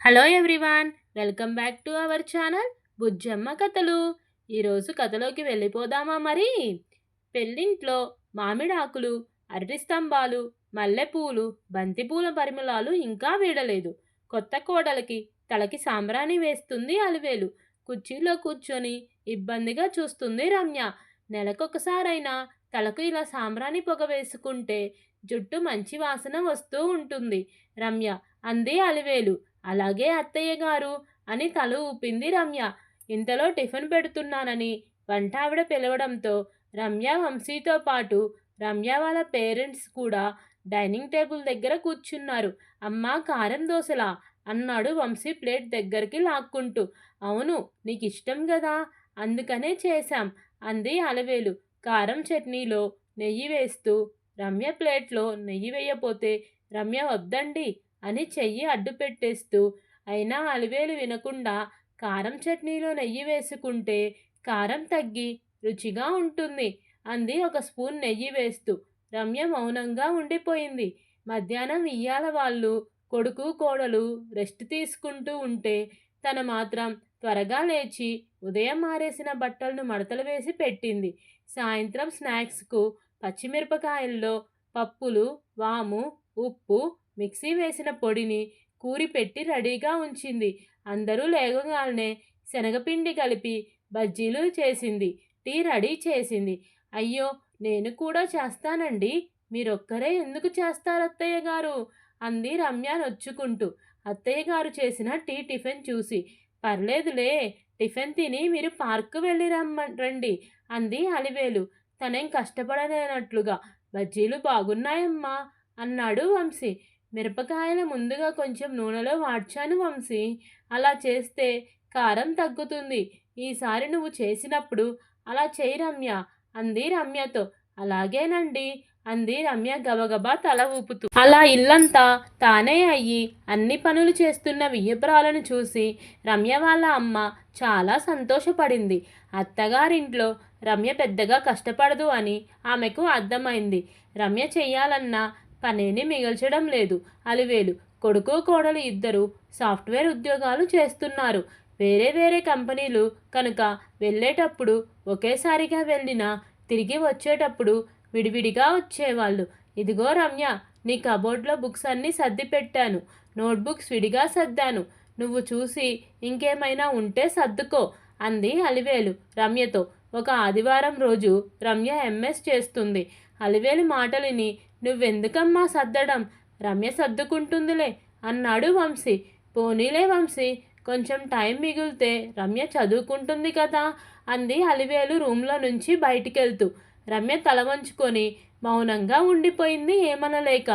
Hello everyone welcome back to our channel Bujjamma కథలు. ఈరోజు కథలోకి వెళ్ళిపోదామా మరి? పెళ్ళింట్లో మామిడాకులు అరటి స్తంభాలు మల్లెపూలు బంతిపూల పరిమళాలు ఇంకా వీడలేదు. కొత్త కోడలకి తలకి సాంబ్రాణి వేస్తుంది అలివేలు. కుర్చీలో కూర్చొని ఇబ్బందిగా చూస్తుంది రమ్య. నెలకొకసారైనా తలకు ఇలా సాంబ్రాణి పొగ వేసుకుంటే జుట్టు మంచి వాసన వస్తూ ఉంటుంది. రమ్య అంది అలివేలు. అలాగే అత్తయ్య గారు అని తల ఊపింది రమ్య. ఇంతలో టిఫిన్ పెడుతున్నానని వంట ఆవిడ పిలవడంతో రమ్య వంశీతో పాటు రమ్య వాళ్ళ పేరెంట్స్ కూడా డైనింగ్ టేబుల్ దగ్గర కూర్చున్నారు. అమ్మ కారం దోశలా? అన్నాడు వంశీ ప్లేట్ దగ్గరికి లాక్కుంటూ. అవును నీకు ఇష్టం కదా అందుకనే చేశాం అంది అలవేలు. కారం చట్నీలో నెయ్యి వేస్తూ రమ్య ప్లేట్లో నెయ్యి వేయపోతే రమ్య వద్దండి అని చెయ్యి అడ్డు పెట్టేస్తూ అయినా అలివేలు వినకుండా కారం చట్నీలో నెయ్యి వేసుకుంటే కారం తగ్గి రుచిగా ఉంటుంది అంది ఒక స్పూన్ నెయ్యి వేస్తూ. రమ్య మౌనంగా ఉండిపోయింది. మధ్యాహ్నం ఇయ్యాల వాళ్ళు కొడుకు కోడలు రెస్ట్ తీసుకుంటూ ఉంటే తను మాత్రం త్వరగా లేచి ఉదయం మారేసిన బట్టలను మడతలు వేసి పెట్టింది. సాయంత్రం స్నాక్స్కు పచ్చిమిరపకాయల్లో పప్పులు వాము ఉప్పు మిక్సీ వేసిన పొడిని కూరిపెట్టి రెడీగా ఉంచింది. అందరూ లేవగానే శనగపిండి కలిపి బజ్జీలు చేసింది. టీ రెడీ చేసింది. అయ్యో నేను కూడా చేస్తానండి. మీరొక్కరే ఎందుకు చేస్తారు అత్తయ్య గారు? అంది రమ్య నొచ్చుకుంటూ. అత్తయ్య గారు చేసిన టీ టిఫిన్ చూసి పర్లేదులే టిఫిన్ తిని మీరు పార్కు వెళ్ళి రమ్మ రండి అంది అలివేలు. తనేం కష్టపడలేనట్లుగా బజ్జీలు బాగున్నాయమ్మా అన్నాడు వంశీ. మిరపకాయలు ముందుగా కొంచెం నూనెలో వాడ్చాను వంశీ. అలా చేస్తే కారం తగ్గుతుంది. ఈసారి నువ్వు చేసినప్పుడు అలా చేయి రమ్య అంది రమ్యతో. అలాగేనండి అంది రమ్య గబగబా తల ఊపుతూ. అలా ఇల్లంతా తానే అయ్యి అన్ని పనులు చేస్తున్న వియ్యపురాలను చూసి రమ్య వాళ్ళ అమ్మ చాలా సంతోషపడింది. అత్తగారింట్లో రమ్య పెద్దగా కష్టపడదు అని ఆమెకు అర్థమైంది. రమ్య చేయాలన్నా పనిని మిగల్చడం లేదు. అలివేలు కొడుకు కోడలు ఇద్దరు సాఫ్ట్వేర్ ఉద్యోగాలు చేస్తున్నారు. వేరే వేరే కంపెనీలు కనుక వెళ్ళేటప్పుడు ఒకేసారిగా వెళ్ళినా తిరిగి వచ్చేటప్పుడు విడివిడిగా వచ్చేవాళ్ళు. ఇదిగో రమ్య నీ కబోర్డ్లో బుక్స్ అన్నీ సర్ది పెట్టాను నోట్బుక్స్ విడిగా సర్దాను. నువ్వు చూసి ఇంకేమైనా ఉంటే సర్దుకో అంది అలివేలు రమ్యతో. ఒక ఆదివారం రోజు రమ్య ఎంఎస్ చేస్తుంది. అలివేలు మాటలిని నువ్వెందుకమ్మా సర్దడం? రమ్య సర్దుకుంటుందిలే అన్నాడు వంశీ. పోనీలే వంశీ కొంచెం టైం మిగిలితే రమ్య చదువుకుంటుంది కదా అంది అలివేలు రూమ్లో నుంచి బయటికెళ్తూ. రమ్య తల వంచుకొని మౌనంగా ఉండిపోయింది ఏమనలేక.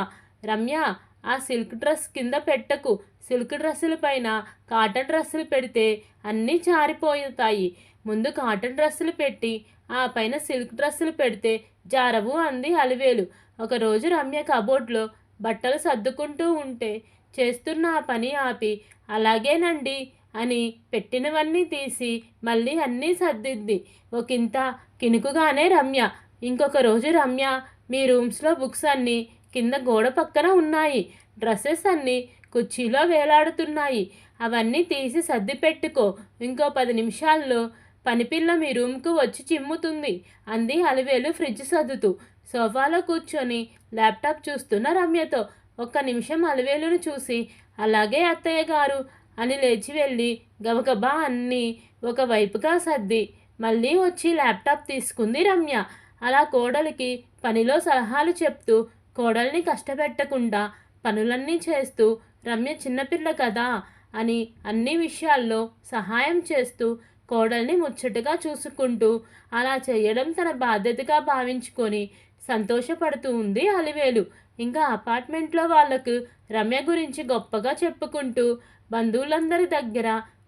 రమ్య ఆ సిల్క్ డ్రెస్ కింద పెట్టకు. సిల్క్ డ్రెస్సుల పైన కాటన్ డ్రెస్సులు పెడితే అన్నీ జారిపోతాయి ముందు కాటన్ డ్రెస్సులు పెట్టి ఆ పైన సిల్క్ డ్రెస్సులు పెడితే జారవు అంది అలివేలు. ఒకరోజు రమ్య కబోర్డ్లో బట్టలు సర్దుకుంటూ ఉంటే చేస్తున్న ఆ పని ఆపి అలాగేనండి అని పెట్టినవన్నీ తీసి మళ్ళీ అన్నీ సర్దిద్ది ఒకంత కినుకుగానే రమ్య. ఇంకొక రోజు రమ్య మీ రూమ్స్లో బుక్స్ అన్నీ కింద గోడ పక్కన ఉన్నాయి. డ్రెస్సెస్ అన్నీ కుర్చీలో వేలాడుతున్నాయి. అవన్నీ తీసి సర్ది పెట్టుకో. ఇంకో పది నిమిషాల్లో పనిపిల్ల మీ రూమ్కు వచ్చి చిమ్ముతుంది. అంది అలివేలు ఫ్రిడ్జ్ సర్దుతూ. సోఫాలో కూర్చొని ల్యాప్టాప్ చూస్తున్న రమ్యతో. ఒక్క నిమిషం అలివేలును చూసి అలాగే అత్తయ్య గారు అని లేచి వెళ్ళి గబగబా అన్నీ ఒకవైపుగా సర్ది. మళ్ళీ వచ్చి ల్యాప్టాప్ తీసుకుంది రమ్య. అలా కోడలికి పనిలో సలహాలు చెప్తూ కోడల్ని కష్టపెట్టకుండా పనులన్నీ చేస్తూ రమ్య చిన్నపిల్ల కదా అని అన్ని విషయాల్లో సహాయం చేస్తూ కోడల్ని ముచ్చటగా చూసుకుంటూ అలా చేయడం తన బాధ్యతగా భావించుకొని సంతోషపడుతూ ఉంది అలివేలు. ఇంకా అపార్ట్మెంట్లో వాళ్ళకు రమ్య గురించి గొప్పగా చెప్పుకుంటూ బంధువులందరి దగ్గర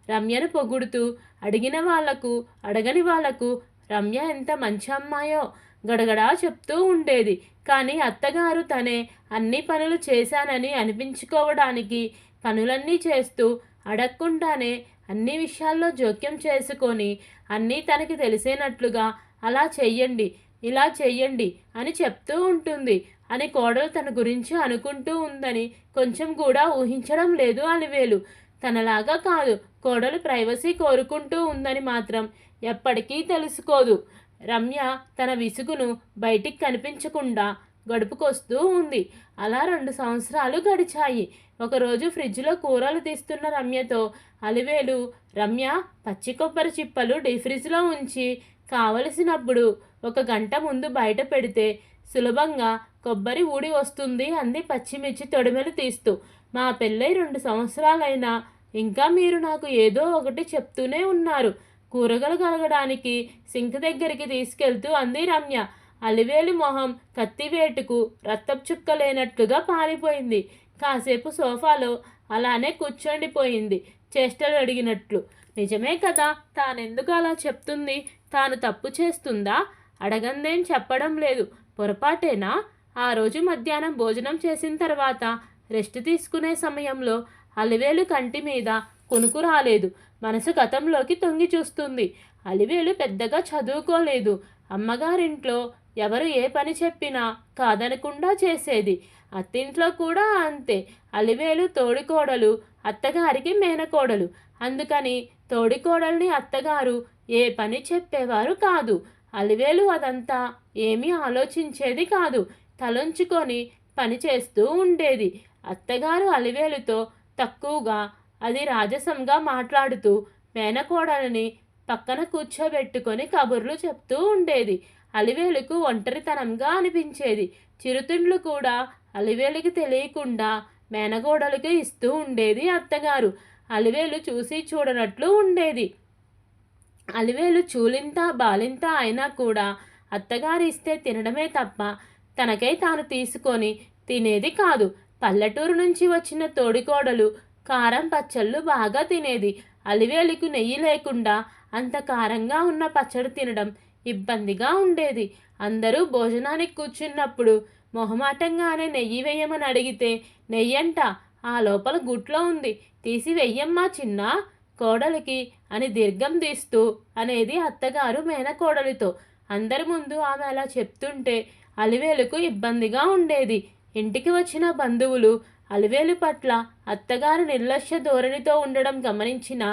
రమ్యను పొగుడుతూ అడిగిన వాళ్ళకు అడగని వాళ్ళకు రమ్య ఎంత మంచి అమ్మాయో గడగడా చెప్తూ ఉండేది. కానీ అత్తగారు తనే అన్ని పనులు చేశానని అనిపించుకోవడానికి పనులన్నీ చేస్తూ అడగకుండానే అన్ని విషయాల్లో జోక్యం చేసుకొని అన్నీ తనకి తెలిసేనట్లుగా అలా చెయ్యండి ఇలా చెయ్యండి అని చెప్తూ ఉంటుంది. అని కోడలు తన గురించి అనుకుంటూ ఉందని కొంచెం కూడా ఊహించడం లేదు అలివేలు. తనలాగా కాదు కోడలు ప్రైవసీ కోరుకుంటూ ఉందని మాత్రం ఎప్పటికీ తెలుసుకోదు. రమ్య తన విసుగును బయటికి కనిపించకుండా గడుపుకొస్తూ ఉంది. అలా రెండు సంవత్సరాలు గడిచాయి. ఒకరోజు ఫ్రిడ్జ్లో కూరలు తీస్తున్న రమ్యతో అలివేలు రమ్య పచ్చి కొబ్బరి చిప్పలు డీఫ్రిజ్లో ఉంచి కావలసినప్పుడు ఒక గంట ముందు బయట పెడితే సులభంగా కొబ్బరి ఊడి వస్తుంది అంది పచ్చిమిర్చి తొడిమెలు తీస్తూ. మా పెళ్ళై రెండు సంవత్సరాలైనా ఇంకా మీరు నాకు ఏదో ఒకటి చెప్తూనే ఉన్నారు. కూరగాయలు కలగడానికి సింక్ దగ్గరికి తీసుకెళ్తూ అంది రమ్య. అలివేలు మొహం కత్తివేటుకు రక్తపు చుక్క లేనట్లుగా పారిపోయింది. కాసేపు సోఫాలో అలానే కూర్చొండిపోయింది. చేష్టలు అడిగినట్లు నిజమే కదా తానెందుకు అలా చెప్తుంది? తాను తప్పు చేస్తుందా? అడగందేం చెప్పడం లేదు. పొరపాటేనా? ఆ రోజు మధ్యాహ్నం భోజనం చేసిన తర్వాత రెస్ట్ తీసుకునే సమయంలో అలివేలు కంటి మీద కొనుకు రాలేదు. మనసు గతంలోకి తొంగి చూస్తుంది. అలివేలు పెద్దగా చదువుకోలేదు. అమ్మగారింట్లో ఎవరు ఏ పని చెప్పినా కాదనకుండా చేసేది. అత్తింట్లో కూడా అంతే. అలివేలు తోడికోడలు అత్తగారికి మేనకోడలు. అందుకని తోడికోడల్ని అత్తగారు ఏ పని చెప్పేవారు కాదు. అలివేలు అదంతా ఏమీ ఆలోచించేది కాదు. తలంచుకొని పని చేస్తూ ఉండేది. అత్తగారు అలివేలుతో తక్కువగా అది రాజసంగా మాట్లాడుతూ మేనకోడలని పక్కన కూర్చోబెట్టుకొని కబుర్లు చెప్తూ ఉండేది. అలివేలుకు ఒంటరితనంగా అనిపించేది. చిరుతిండ్లు కూడా అలివేలుకి తెలియకుండా మేనగోడలకి ఇస్తూ ఉండేది అత్తగారు. అలివేలు చూసి చూడనట్లు ఉండేది. అలివేలు చూలింత బాలింత అయినా కూడా అత్తగారు ఇస్తే తినడమే తప్ప తనకై తాను తీసుకొని తినేది కాదు. పల్లెటూరు నుంచి వచ్చిన తోడికోడలు కారం పచ్చళ్ళు బాగా తినేది. అలివేలుకు నెయ్యి లేకుండా అంత కారంగా ఉన్న పచ్చడి తినడం ఇబ్బందిగా ఉండేది. అందరూ భోజనానికి కూర్చున్నప్పుడు మొహమాటంగానే నెయ్యి వేయమని అడిగితే నెయ్యంట ఆ లోపల గుట్లో ఉంది తీసి వెయ్యమ్మా చిన్న కోడలికి అని దీర్ఘం తీస్తూ అనేది అత్తగారు మేనకోడలితో. అందరి ముందు ఆమె అలా చెప్తుంటే అలివేలుకు ఇబ్బందిగా ఉండేది. ఇంటికి వచ్చిన బంధువులు అలివేలు పట్ల అత్తగారు నిర్లక్ష్య ధోరణితో ఉండడం గమనించిన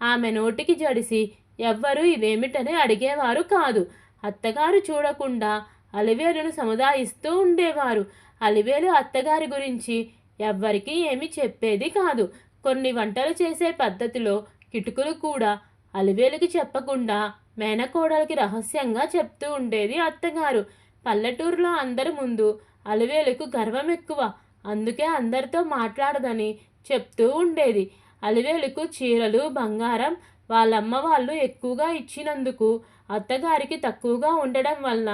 ఆమె నోటికి జడిసి ఎవ్వరూ ఇదేమిటని అడిగేవారు కాదు. అత్తగారు చూడకుండా అలివేలును సముదాయిస్తూ ఉండేవారు. అలివేలు అత్తగారి గురించి ఎవ్వరికీ ఏమీ చెప్పేది కాదు. కొన్ని వంటలు చేసే పద్ధతిలో కిటుకులు కూడా అలివేలుకి చెప్పకుండా మేనకోడలకి రహస్యంగా చెప్తూ ఉండేది అత్తగారు. పల్లెటూరులో అందరి ముందు అలివేలుకు గర్వం ఎక్కువ. అందుకే అందరితో మాట్లాడదని చెప్తూ ఉండేది. అలివేలుకు చీరలు బంగారం వాళ్ళమ్మ వాళ్ళు ఎక్కువగా ఇచ్చినందుకు అత్తగారికి తక్కువగా ఉండడం వలన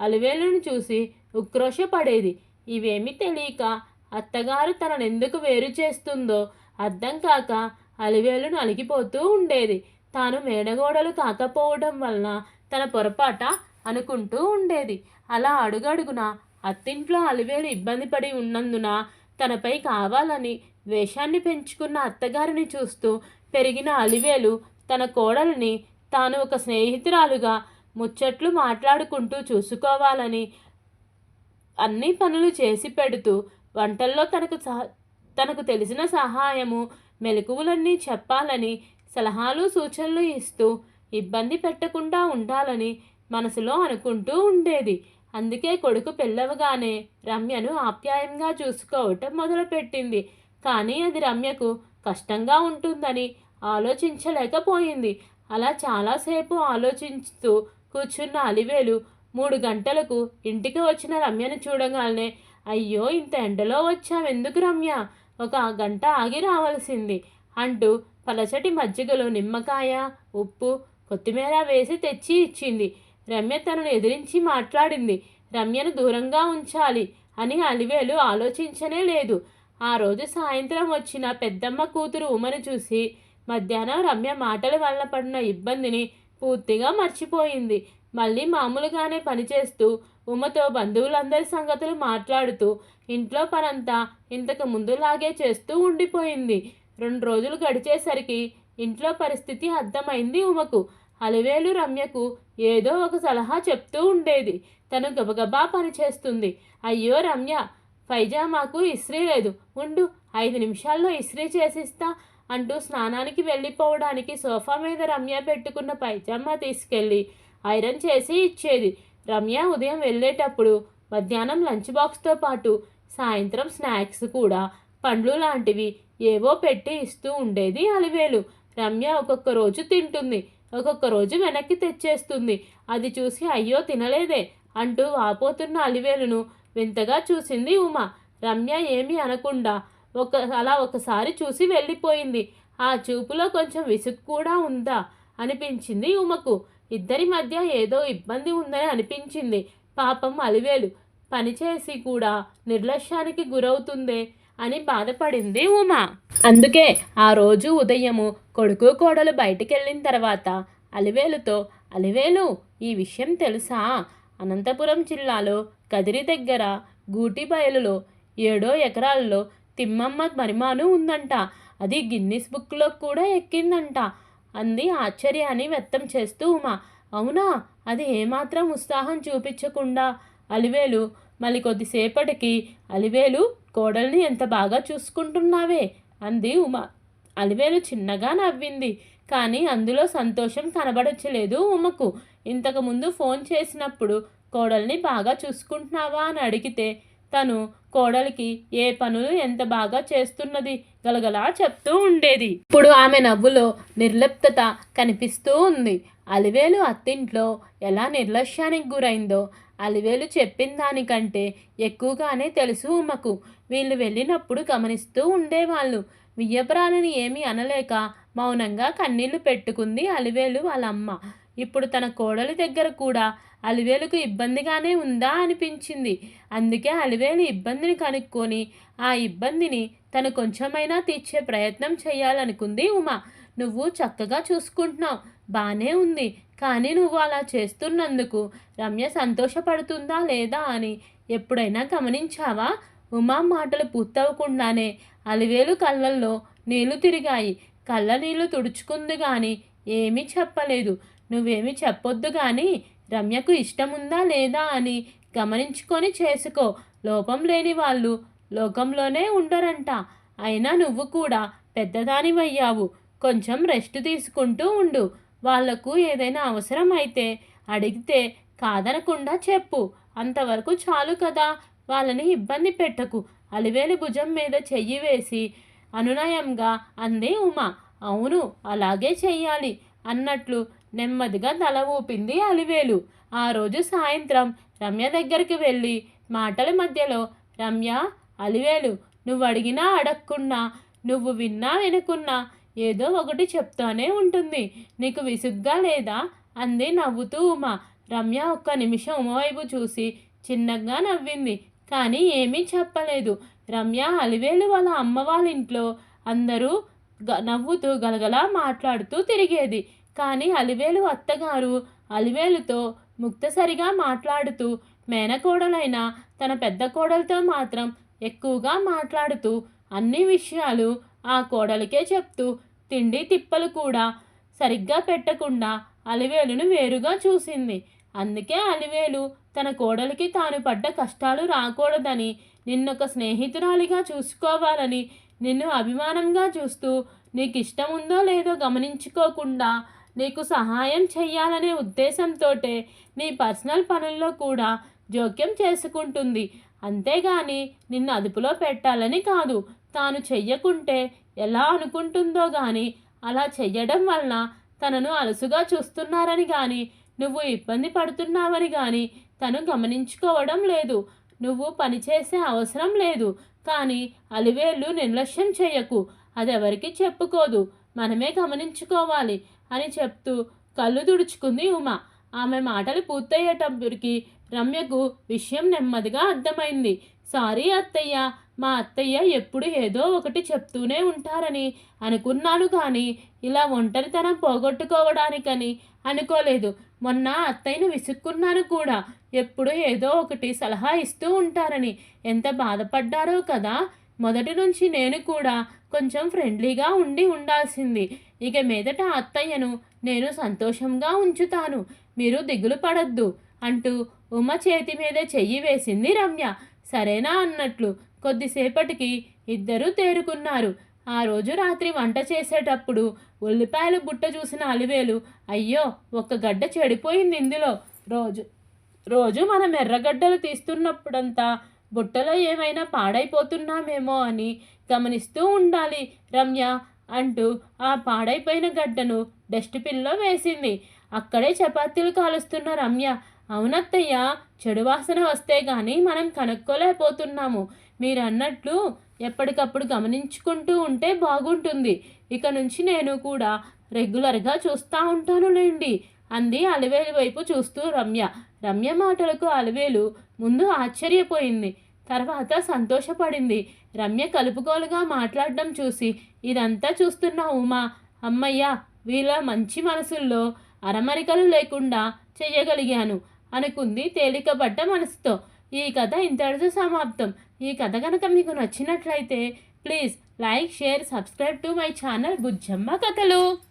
అలివేలును చూసి ఉక్రోషపడేది. ఇవేమి తెలియక అత్తగారు తననెందుకు వేరు చేస్తుందో అర్థం కాక అలివేలును అలిగిపోతూ ఉండేది. తాను మేడగోడలు కాకపోవడం వలన తన పొరపాట అనుకుంటూ ఉండేది. అలా అడుగడుగున అత్తింట్లో అలివేలు ఇబ్బంది పడి ఉన్నందున తనపై కావాలని ద్వేషాన్ని పెంచుకున్న అత్తగారిని చూస్తూ పెరిగిన అలివేలు తన కోడలిని తాను ఒక స్నేహితురాలుగా ముచ్చట్లు మాట్లాడుకుంటూ చూసుకోవాలని అన్ని పనులు చేసి పెడుతూ వంటల్లో తనకు సహ తనకు తెలిసిన సహాయము మెలకువలన్నీ చెప్పాలని సలహాలు సూచనలు ఇస్తూ ఇబ్బంది పెట్టకుండా ఉండాలని మనసులో అనుకుంటూ ఉండేది. అందుకే కొడుకు పెళ్ళవగానే రమ్యను ఆప్యాయంగా చూసుకోవటం మొదలుపెట్టింది. కానీ అది రమ్యకు కష్టంగా ఉంటుందని ఆలోచించలేకపోయింది. అలా చాలాసేపు ఆలోచిస్తూ కూర్చున్న అలివేలు మూడు గంటలకు ఇంటికి వచ్చిన రమ్యను చూడగానే అయ్యో ఇంత ఎండలో వచ్చావెందుకు రమ్య? ఒక గంట ఆగి రావాల్సింది అంటూ పలచటి మజ్జిగలో నిమ్మకాయ ఉప్పు కొత్తిమీర వేసి తెచ్చి ఇచ్చింది. రమ్య తనను ఎదిరించి మాట్లాడింది రమ్యను దూరంగా ఉంచాలి అని అలివేలు ఆలోచించనే లేదు. ఆ రోజు సాయంత్రం వచ్చిన పెద్దమ్మ కూతురు ఉమను చూసి మధ్యాహ్నం రమ్య మాటల వల్ల పడిన ఇబ్బందిని పూర్తిగా మర్చిపోయింది. మళ్ళీ మామూలుగానే పనిచేస్తూ ఉమతో బంధువులందరి సంగతులు మాట్లాడుతూ ఇంట్లో పనంతా ఇంతకు ముందులాగే చేస్తూ ఉండిపోయింది. రెండు రోజులు గడిచేసరికి ఇంట్లో పరిస్థితి అర్థమైంది ఉమకు. అలివేలు రమ్యకు ఏదో ఒక సలహా చెప్తూ ఉండేది. తను గబగబా పనిచేస్తుంది అయ్యో రమ్య పైజామాకు ఇస్త్రీ లేదు. ఉండు ఐదు నిమిషాల్లో ఇస్త్రీ చేసిస్తా. అంటూ స్నానానికి వెళ్ళిపోవడానికి సోఫా మీద రమ్య పెట్టుకున్న పైజామా తీసుకెళ్ళి ఐరన్ చేసి ఇచ్చేది. రమ్య ఉదయం వెళ్ళేటప్పుడు మధ్యాహ్నం లంచ్ బాక్స్తో పాటు సాయంత్రం స్నాక్స్ కూడా పండ్లు లాంటివి ఏవో పెట్టి ఇస్తూ ఉండేది అలివేలు. రమ్య ఒక్కొక్క రోజు తింటుంది ఒక్కొక్క రోజు వెనక్కి తెచ్చేస్తుంది. అది చూసి అయ్యో తినలేదే అంటూ వాపోతున్న అలివేలును వింతగా చూసింది ఉమ. రమ్య ఏమీ అనకుండా ఒక అలా ఒకసారి చూసి వెళ్ళిపోయింది. ఆ చూపులో కొంచెం విసుగు కూడా ఉందా? అనిపించింది ఉమకు. ఇద్దరి మధ్య ఏదో ఇబ్బంది ఉందని అనిపించింది. పాపం అలివేలు. పనిచేసి కూడా నిర్లక్ష్యానికి గురవుతుందే అని బాధపడింది ఉమ. అందుకే ఆ రోజు ఉదయము కొడుకు కోడలు బయటికెళ్ళిన తర్వాత అలివేలుతో అలివేలు ఈ విషయం తెలుసా? అనంతపురం జిల్లాలో కదిరి దగ్గర గూటి బయలులో ఏడో ఎకరాల్లో తిమ్మమ్మ మరిమాను ఉందంట. అది గిన్నిస్ బుక్లో కూడా ఎక్కిందంట. అంది ఆశ్చర్యాన్ని వ్యక్తం చేస్తూ ఉమా. అవునా? అది ఏమాత్రం ఉత్సాహం చూపించకుండా. అలివేలు మళ్ళీ కొద్దిసేపటికి అలివేలు కోడల్ని ఎంత బాగా చూసుకుంటున్నావే? అంది ఉమ. అలివేలు చిన్నగా నవ్వింది. కానీ అందులో సంతోషం కనబడచ్చలేదు ఉమకు. ఇంతకుముందు ఫోన్ చేసినప్పుడు కోడల్ని బాగా చూసుకుంటున్నావా అని అడిగితే తను కోడలికి ఏ పనులు ఎంత బాగా చేస్తున్నది గలగలా చెప్తూ ఉండేది. ఇప్పుడు ఆమె నవ్వులో నిర్లిప్తత కనిపిస్తూ ఉంది. అలివేలు అత్తింట్లో ఎలా నిర్లక్ష్యానికి గురైందో అలివేలు చెప్పిన దానికంటే ఎక్కువగానే తెలుసు ఉమ్మకు. వీళ్ళు వెళ్ళినప్పుడు గమనిస్తూ ఉండేవాళ్ళు. వియ్యపురాలని ఏమీ అనలేక మౌనంగా కన్నీళ్ళు పెట్టుకుంది అలివేలు వాళ్ళ అమ్మ ఇప్పుడు తన కోడలి దగ్గర కూడా అలివేలుకు ఇబ్బందిగానే ఉందా అనిపించింది. అందుకే అలివేలు ఇబ్బందిని కనుక్కొని ఆ ఇబ్బందిని తను కొంచెమైనా తీర్చే ప్రయత్నం చేయాలనుకుంది ఉమా. నువ్వు చక్కగా చూసుకుంటున్నావు. బాగానే ఉంది. కానీ నువ్వు అలా చేస్తున్నందుకు రమ్య సంతోషపడుతుందా లేదా అని ఎప్పుడైనా గమనించావా? ఉమా మాటలు పూర్తవకుండానే అలివేలు కళ్ళల్లో నీళ్ళు తిరిగాయి. కళ్ళ నీళ్ళు తుడుచుకుంది కానీ ఏమీ చెప్పలేదు. నువ్వేమి చెప్పొద్దు కానీ రమ్యకు ఇష్టముందా లేదా అని గమనించుకొని చేసుకో. లోపం లేని వాళ్ళు లోకంలోనే ఉండరంట. అయినా నువ్వు కూడా పెద్దదానివయ్యావు. కొంచెం రెస్ట్ తీసుకుంటూ ఉండు. వాళ్ళకు ఏదైనా అవసరం అయితే అడిగితే కాదనకుండా చెప్పు. అంతవరకు చాలు కదా. వాళ్ళని ఇబ్బంది పెట్టకు. అలివేలి భుజం మీద చెయ్యి వేసి అనునయంగా అంది ఉమా. అవును అలాగే చెయ్యాలి అన్నట్లు నెమ్మదిగా తల ఊపింది అలివేలు. ఆ రోజు సాయంత్రం రమ్య దగ్గరికి వెళ్ళి మాటల మధ్యలో రమ్య అలివేలు నువ్వు అడిగినా అడగకున్నా నువ్వు విన్నా వినుకున్నా ఏదో ఒకటి చెప్తానే ఉంటుంది. నీకు విసుగ్గా లేదా? అంది నవ్వుతూ ఉమా. రమ్య ఒక్క నిమిషం ఉమవైపు చూసి చిన్నగా నవ్వింది కానీ ఏమీ చెప్పలేదు. రమ్య అలివేలు వాళ్ళ అమ్మ వాళ్ళ ఇంట్లో అందరూ నవ్వుతూ గలగలా మాట్లాడుతూ తిరిగేది. కానీ అలివేలు అత్తగారు అలివేలుతో ముక్తసరిగా మాట్లాడుతూ మేనకోడలైన తన పెద్ద కోడలతో మాత్రం ఎక్కువగా మాట్లాడుతూ అన్ని విషయాలు ఆ కోడలికే చెప్తూ తిండి తిప్పలు కూడా సరిగ్గా పెట్టకుండా అలివేలును వేరుగా చూసింది. అందుకే అలివేలు తన కోడలికి తాను పడ్డ కష్టాలు రాకూడదని నిన్నొక స్నేహితురాలిగా చూసుకోవాలని నిన్ను అభిమానంగా చూస్తూ నీకు ఇష్టం ఉందో లేదో గమనించుకోకుండా నీకు సహాయం చేయాలనే ఉద్దేశంతో నీ పర్సనల్ పనుల్లో కూడా జోక్యం చేసుకుంటుంది. అంతేగాని నిన్ను అదుపులో పెట్టాలని కాదు. తాను చెయ్యకుంటే ఎలా అనుకుంటుందో కానీ అలా చెయ్యడం వలన తనను అలసుగా చూస్తున్నారని కానీ నువ్వు ఇబ్బంది పడుతున్నావని కానీ తను గమనించుకోవడం లేదు. నువ్వు పనిచేసే అవసరం లేదు. కానీ అలివేళ్ళు నిర్లక్ష్యం చేయకు అది చెప్పుకోదు. మనమే గమనించుకోవాలి. అని చెప్తూ కళ్ళు తుడుచుకుంది ఉమ. ఆమె మాటలు పూర్తయ్యేటప్పటికి రమ్యకు విషయం నెమ్మదిగా అర్థమైంది. సారీ అత్తయ్య మా అత్తయ్య ఎప్పుడు ఏదో ఒకటి చెప్తూనే ఉంటారని అనుకున్నాను కానీ ఇలా ఒంటరితనం పోగొట్టుకోవడానికని అనుకోలేదు. మొన్న అత్తయ్యను విసుక్కున్నాను కూడా. ఎప్పుడు ఏదో ఒకటి సలహా ఇస్తూ ఉంటారని. ఎంత బాధపడ్డారో కదా. మొదటి నుంచి నేను కూడా కొంచెం ఫ్రెండ్లీగా ఉండి ఉండాల్సింది. ఇక మీదట అత్తయ్యను నేను సంతోషంగా ఉంచుతాను. మీరు దిగులు పడద్దు అంటూ ఉమ చేతి మీద చెయ్యి వేసింది రమ్య. సరేనా అన్నట్లు కొద్దిసేపటికి ఇద్దరూ తేరుకున్నారు. ఆ రోజు రాత్రి వంట చేసేటప్పుడు ఉల్లిపాయలు బుట్ట చూసిన అలివేలు అయ్యో ఒక్క గడ్డ చెడిపోయింది ఇందులో. రోజు రోజు మనం ఎర్రగడ్డలు తీస్తున్నప్పుడంతా బుట్టలో ఏమైనా పాడైపోతున్నామేమో అని గమనిస్తూ ఉండాలి. రమ్య అంటూ ఆ పాడైపోయిన గడ్డను డస్ట్బిన్లో వేసింది. అక్కడే చపాతీలు కాలుస్తున్న రమ్య అవునత్తయ్య చెడు వాసన వస్తే కానీ మనం కనుక్కోలేకపోతున్నాము. మీరు అన్నట్లు ఎప్పటికప్పుడు గమనించుకుంటూ ఉంటే బాగుంటుంది. ఇక నుంచి నేను కూడా రెగ్యులర్గా చూస్తూ ఉంటానులేండి అంది అలివేలు వైపు చూస్తూ రమ్య. రమ్య మాటలకు అలివేలు ముందు ఆశ్చర్యపోయింది. తర్వాత సంతోషపడింది. రమ్య కలుపుకోలుగా మాట్లాడడం చూసి ఇదంతా చూస్తున్న ఉమా. అమ్మయ్య వీళ్ళ మంచి మనసుల్లో అరమరికలు లేకుండా చెయ్యగలిగాను అనుకుంది తేలికపడ్డ మనసుతో. ఈ కథ ఇంతటితో సమాప్తం. ఈ కథ కనుక మీకు నచ్చినట్లయితే please like share subscribe to my channel Bujjamma కథలు.